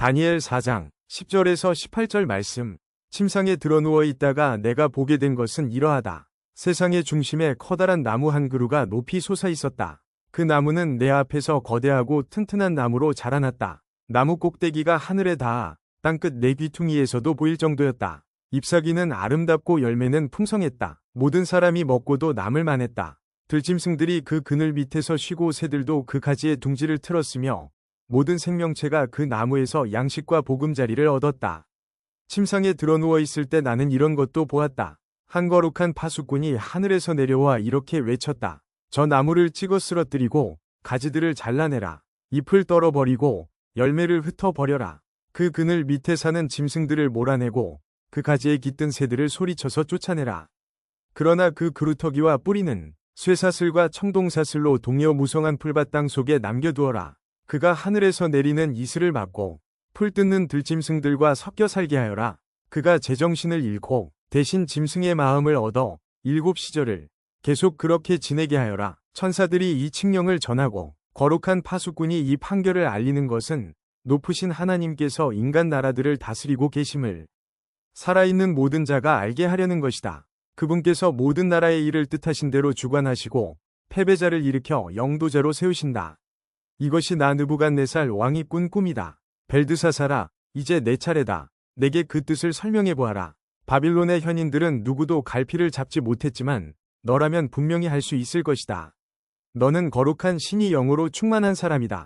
다니엘 4장 10절에서 18절 말씀. 침상에 드러누워 있다가 내가 보게 된 것은 이러하다. 세상의 중심에 커다란 나무 한 그루가 높이 솟아 있었다. 그 나무는 내 앞에서 거대하고 튼튼한 나무로 자라났다. 나무 꼭대기가 하늘에 닿아 땅끝 내 귀퉁이에서도 보일 정도였다. 잎사귀는 아름답고 열매는 풍성했다. 모든 사람이 먹고도 남을 만했다. 들짐승들이 그 그늘 밑에서 쉬고 새들도 그 가지에 둥지를 틀었으며 모든 생명체가 그 나무에서 양식과 보금자리를 얻었다. 침상에 드러 누워 있을 때 나는 이런 것도 보았다. 한 거룩한 파수꾼이 하늘에서 내려와 이렇게 외쳤다. 저 나무를 찍어 쓰러뜨리고 가지들을 잘라내라. 잎을 떨어버리고 열매를 흩어버려라. 그 그늘 밑에 사는 짐승들을 몰아내고 그 가지에 깃든 새들을 소리쳐서 쫓아내라. 그러나 그 그루터기와 뿌리는 쇠사슬과 청동사슬로 동여 무성한 풀밭 땅 속에 남겨두어라. 그가 하늘에서 내리는 이슬을 막고 풀 뜯는 들짐승들과 섞여 살게 하여라. 그가 제정신을 잃고 대신 짐승의 마음을 얻어 일곱 시절을 계속 그렇게 지내게 하여라. 천사들이 이 칙령을 전하고 거룩한 파수꾼이 이 판결을 알리는 것은 높으신 하나님께서 인간 나라들을 다스리고 계심을 살아있는 모든 자가 알게 하려는 것이다. 그분께서 모든 나라의 일을 뜻하신 대로 주관하시고 패배자를 일으켜 영도자로 세우신다. 이것이 나 느부갓네살 왕이 꾼 꿈이다. 벨드사사라, 이제 내 차례다. 내게 그 뜻을 설명해 보아라. 바빌론의 현인들은 누구도 갈피를 잡지 못했지만 너라면 분명히 할 수 있을 것이다. 너는 거룩한 신이 영으로 충만한 사람이다.